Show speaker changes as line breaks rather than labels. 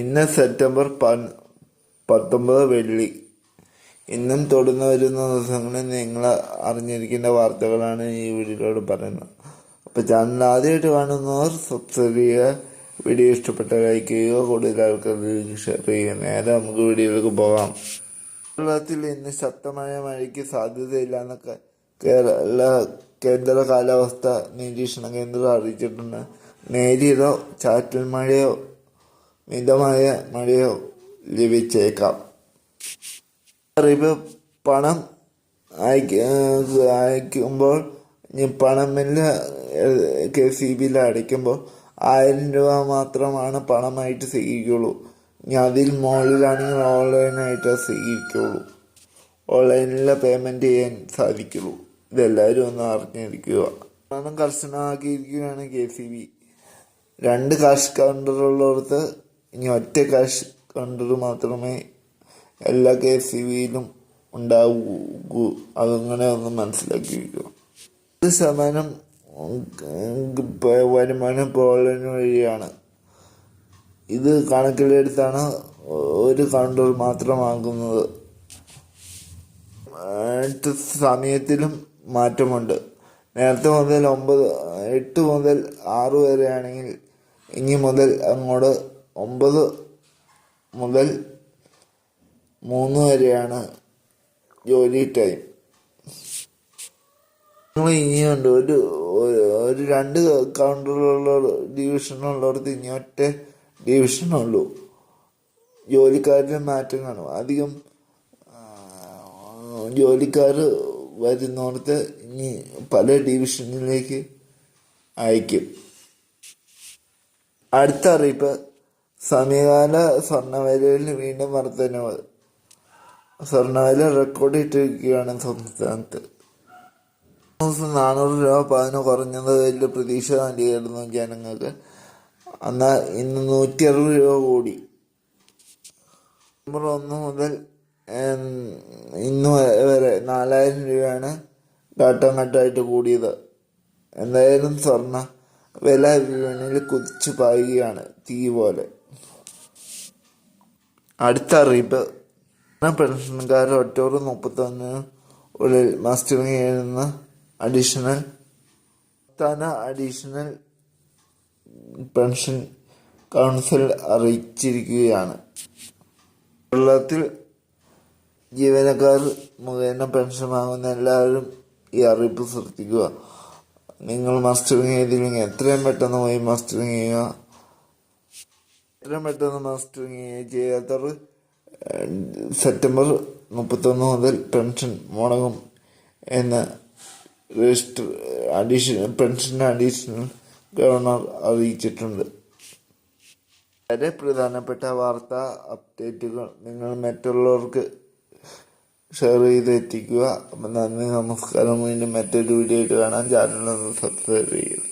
ഇന്ന് സെപ്റ്റംബർ പത്തൊമ്പത് വെള്ളി. ഇന്നും തൊടുന്ന വരുന്ന ദിവസങ്ങളിൽ നിങ്ങൾ അറിഞ്ഞിരിക്കേണ്ട വാർത്തകളാണ് ഈ വീഡിയോയിലൂടെ പറയുന്നത്. അപ്പോൾ ചാനൽ ആദ്യമായിട്ട് കാണുന്നവർ സബ്സ്ക്രൈബ് ചെയ്യുക വീഡിയോ ഇഷ്ടപ്പെട്ട ലൈക്ക് കൂടുതൽ ആൾക്കാർ ഷെയർ ചെയ്യുക. നേരെ നമുക്ക് വീഡിയോയിലേക്ക് പോകാം. കേരളത്തിൽ ഇന്ന് ശക്തമായ മഴയ്ക്ക് സാധ്യതയില്ലെന്ന് കേരള കേന്ദ്ര കാലാവസ്ഥ നിരീക്ഷണ കേന്ദ്രം അറിയിച്ചിട്ടുണ്ട്. നേരിയതോ ചാറ്റൽ മഴയോ മിതമായ മഴയോ ലഭിച്ചേക്കാം. അറിവ് പണം അയക്ക അയക്കുമ്പോൾ ഇനി പണം ബില്ല് കെ സി ബിയിൽ അടയ്ക്കുമ്പോൾ ആയിരം രൂപ മാത്രമാണ് പണമായിട്ട് സ്വീകരിക്കുള്ളൂ. ഇനി അതിൽ മുകളിലാണെങ്കിൽ ഓൺലൈനായിട്ട് സ്വീകരിക്കുള്ളൂ. ഓൺലൈനിൽ പേയ്മെന്റ് ചെയ്യാൻ സാധിക്കുള്ളൂ. ഇതെല്ലാവരും ഒന്ന് അറിഞ്ഞിരിക്കുക. പണം കർശനമാക്കിയിരിക്കുകയാണ് കെ സി ബി. രണ്ട് കാഷ് കൗണ്ടറുള്ളിടത്ത് ഇനി ഒറ്റ കാശ് കൗണ്ടർ മാത്രമേ എല്ലാ കെ സി വിയിലും ഉണ്ടാവൂ. അതങ്ങനെ ഒന്ന് മനസ്സിലാക്കി വയ്ക്കുക ഒരു ശതമാനം വരുമാനം പോളിന് വഴിയാണ്. ഇത് കണക്കിലെടുത്താണ് ഒരു കൗണ്ടർ മാത്രമാകുന്നത് സമയത്തിലും മാറ്റമുണ്ട്. നേരത്തെ മുതൽ ഒമ്പത് എട്ട് മുതൽ ആറ് വരെയാണെങ്കിൽ ഇനി മുതൽ അങ്ങോട്ട് ഒമ്പത് മുതൽ മൂന്ന് വരെയാണ് ജോലി ടൈം നിങ്ങൾ ഇനിയുണ്ട് ഒരു ഒരു- രണ്ട് കൗണ്ടറുള്ള ഡിവിഷനുള്ളവർക്ക് ഇനി ഒറ്റ ഡിവിഷനുള്ളൂ ജോലിക്കാരുടെ മാറ്റം കാണും അധികം ജോലിക്കാർ വരുന്നവർക്ക് ഇനി പല ഡിവിഷനിലേക്ക് അയക്കും. അടുത്ത അറിയിപ്പ്. സമീപകാല സ്വർണവിലയിൽ വീണ്ടും വർധനവ്. സ്വർണവില റെക്കോർഡ് ഇട്ടിരിക്കുകയാണ് സംസ്ഥാനത്ത്. നാനൂറ് രൂപ പതിന് കുറഞ്ഞത് വലിയ പ്രതീക്ഷ നൽകിയിരുന്നു ജനങ്ങൾക്ക്. എന്നാൽ ഇന്ന് നൂറ്റി അറുപത് രൂപ കൂടി. ഒന്ന് മുതൽ ഇന്ന് വരെ നാലായിരം രൂപയാണ് ഘട്ടം ഘട്ടമായിട്ട് കൂടിയത്. എന്തായാലും സ്വർണ വില വിപണിയിൽ കുതിച്ചു പായുകയാണ്. തീ പോലെ. അടുത്ത അറിയിപ്പ്. പെൻഷൻകാർ ഒക്ടോബർ മുപ്പത്തൊന്ന് ഉള്ളിൽ മസ്റ്ററിംഗ് ചെയ്യുന്ന അഡീഷണൽ സംസ്ഥാന അഡീഷണൽ പെൻഷൻ കൗൺസിൽ അറിയിച്ചിരിക്കുകയാണ്. കേരളത്തിൽ ജീവനക്കാർ മുഖേന പെൻഷൻ വാങ്ങുന്ന എല്ലാവരും ഈ അറിയിപ്പ് ശ്രദ്ധിക്കുക. നിങ്ങൾ മാസ്റ്ററിങ് ചെയ്തില്ലെങ്കിൽ എത്രയും പെട്ടെന്ന് പോയി മാസ്റ്ററിങ് ചെയ്യുക. പെട്ടെന്ന് മസ്റ്ററിങ് ചെയ്യാത്തവർ സെപ്റ്റംബർ മുപ്പത്തൊന്ന് മുതൽ പെൻഷൻ മുടങ്ങും എന്ന് register additional pension additional governor അറിയിച്ചിട്ടുണ്ട്. വളരെ പ്രധാനപ്പെട്ട വാർത്താ അപ്ഡേറ്റുകൾ നിങ്ങൾ മറ്റുള്ളവർക്ക് ഷെയർ ചെയ്ത് എത്തിക്കുക അപ്പം നന്ദി നമസ്കാരം. വീണ്ടും മറ്റൊരു വീഡിയോ ആയിട്ട് കാണാൻ ചാനൽ ഒന്ന് സബ്സ്ക്രൈബ് ചെയ്യുക.